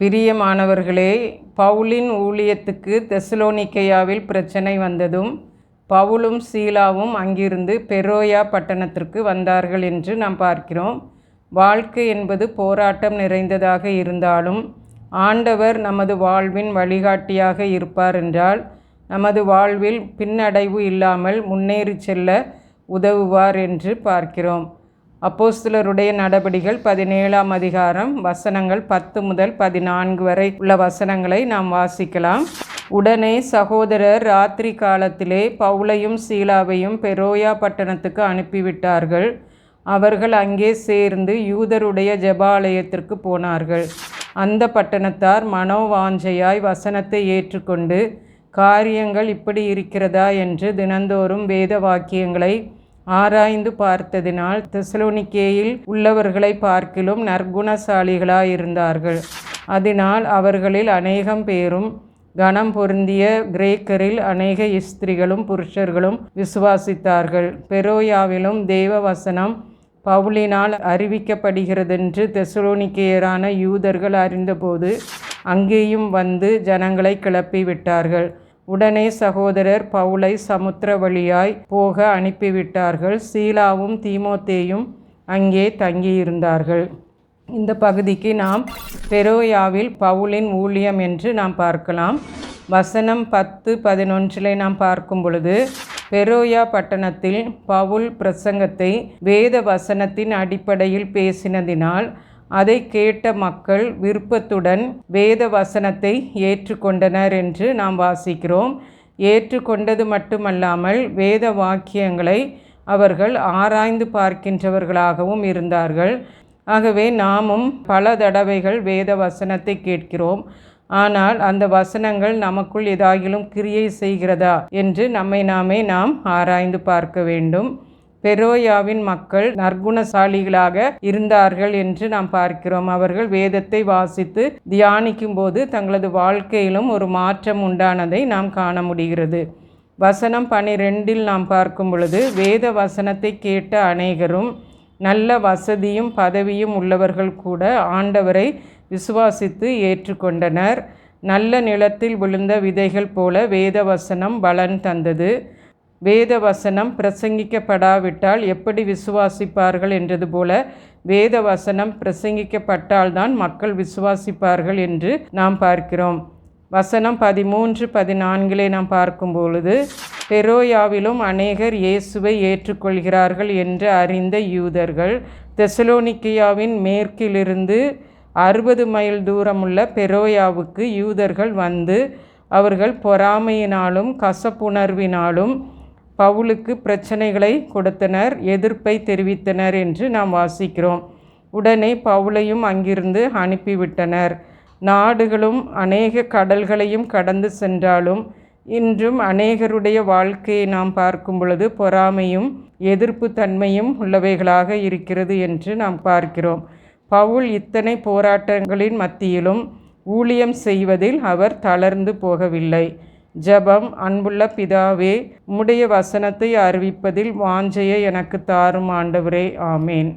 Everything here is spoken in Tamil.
பிரியமானவர்களே பவுலின் ஊழியத்துக்கு தெசலோனிக்கையாவில் பிரச்சனை வந்ததும் பவுலும் சீலாவும் அங்கிருந்து பெரோயா பட்டணத்திற்கு வந்தார்கள் என்று நாம் பார்க்கிறோம். வாழ்க்கை என்பது போராட்டம் நிறைந்ததாக இருந்தாலும் ஆண்டவர் நமது வாழ்வின் வழிகாட்டியாக இருப்பார் என்றால் நமது வாழ்வில் பின்னடைவு இல்லாமல் முன்னேறி செல்ல உதவுவார் என்று பார்க்கிறோம். அப்போஸ்தலருடைய நடபடிகள் பதினேழாம் அதிகாரம் வசனங்கள் பத்து முதல் பதினான்கு வரை உள்ள வசனங்களை நாம் வாசிக்கலாம். உடனே சகோதரர் ராத்திரி காலத்திலே பவுலையும் சீலாவையும் பெரோயா பட்டணத்துக்கு அனுப்பிவிட்டார்கள். அவர்கள் அங்கே சேர்ந்து யூதருடைய ஜெபாலயத்திற்கு போனார்கள். அந்த பட்டணத்தார் மனோவாஞ்சையாய் வசனத்தை ஏற்றுக்கொண்டு காரியங்கள் இப்படி இருக்கிறதா? என்று தினந்தோறும் வேத வாக்கியங்களை ஆராய்ந்து பார்த்ததினால் தெசலோனிக்கேயில் உள்ளவர்களை பார்க்கிலும் நற்குணசாலிகளாயிருந்தார்கள். அதனால் அவர்களில் அநேகம் பேரும் கணம் பொருந்திய கிரேக்கரில் அநேக இஸ்திரிகளும் புருஷர்களும் விசுவாசித்தார்கள். பெரோயாவிலும் தேவ வசனம் பவுலினால் அறிவிக்கப்படுகிறதென்று தெசலோனிக்கேயரான யூதர்கள் அறிந்தபோது அங்கேயும் வந்து ஜனங்களை கிளப்பி விட்டார்கள் உடனே சகோதரர் பவுலை சமுத்திர வழியாய் போக அனுப்பிவிட்டார்கள். சீலாவும் தீமோத்தேயும் அங்கே தங்கியிருந்தார்கள். இந்த பகுதிக்கு நாம் பெரோயாவில் பவுலின் ஊழியம் என்று நாம் பார்க்கலாம். வசனம் பத்து பதினொன்றிலே நாம் பார்க்கும் பொழுது பெரோயா பட்டணத்தில் பவுல் பிரசங்கத்தை வேத வசனத்தின் அடிப்படையில் பேசினதினால் அதை கேட்ட மக்கள் விருப்பத்துடன் வேத வசனத்தை ஏற்றுக்கொண்டனர் என்று நாம் வாசிக்கிறோம். ஏற்றுக்கொண்டது மட்டுமல்லாமல் வேத வாக்கியங்களை அவர்கள் ஆராய்ந்து பார்க்கின்றவர்களாகவும் இருந்தார்கள். ஆகவே நாமும் பல தடவைகள் வேத வசனத்தை கேட்கிறோம். ஆனால் அந்த வசனங்கள் நமக்குள் ஏதாகிலும் கிரியை செய்கிறதா என்று நம்மை நாமே நாம் ஆராய்ந்து பார்க்க வேண்டும். பெரோயாவின் மக்கள் நற்குணசாலிகளாக இருந்தார்கள் என்று நாம் பார்க்கிறோம். அவர்கள் வேதத்தை வாசித்து தியானிக்கும் போது தங்களது வாழ்க்கையிலும் ஒரு மாற்றம் உண்டானதை நாம் காண முடிகிறது. வசனம் பனிரெண்டில் நாம் பார்க்கும் பொழுது வேத வசனத்தை கேட்ட அநேகரும் நல்ல வசதியும் பதவியும் உள்ளவர்கள் கூட ஆண்டவரை விசுவாசித்து ஏற்றுக்கொண்டனர். நல்ல நிலத்தில் விழுந்த விதைகள் போல வேத வசனம் பலன் தந்தது. வேத வசனம் பிரசங்கிக்கப்படாவிட்டால் எப்படி விசுவாசிப்பார்கள் என்றது போல வேத வசனம் பிரசங்கிக்கப்பட்டால்தான் மக்கள் விசுவாசிப்பார்கள் என்று நாம் பார்க்கிறோம். வசனம் பதிமூன்று பதினான்கிலே நாம் பார்க்கும் பொழுது பெரோயாவிலும் அநேகர் இயேசுவை ஏற்றுக்கொள்கிறார்கள் என்று அறிந்த யூதர்கள் தெசலோனிக்கியாவின் மேற்கிலிருந்து அறுபது மைல் தூரமுள்ள பெரோயாவுக்கு யூதர்கள் வந்து அவர்கள் பொறாமையினாலும் கசப்புணர்வினாலும் பவுலுக்கு பிரச்சனைகளை கொடுத்தனர் எதிர்ப்பை தெரிவித்தனர் என்று நாம் வாசிக்கிறோம். உடனே பவுலையும் அங்கிருந்து அனுப்பிவிட்டனர். நாடுகளும் அநேக கடல்களையும் கடந்து சென்றாலும் இன்றும் அநேகருடைய வாழ்க்கையை நாம் பார்க்கும் பொழுது பொறாமையும் எதிர்ப்பு தன்மையும் உள்ளவைகளாக இருக்கிறது என்று நாம் பார்க்கிறோம். பவுல் இத்தனை போராட்டங்களின் மத்தியிலும் ஊழியம் செய்வதில் அவர் தளர்ந்து போகவில்லை. ஜெபம் அன்புள்ள பிதாவே உம்முடைய வசனத்தை அறிவிப்பதில் வாஞ்சையை எனக்கு தாரும் ஆண்டவரே. ஆமேன்.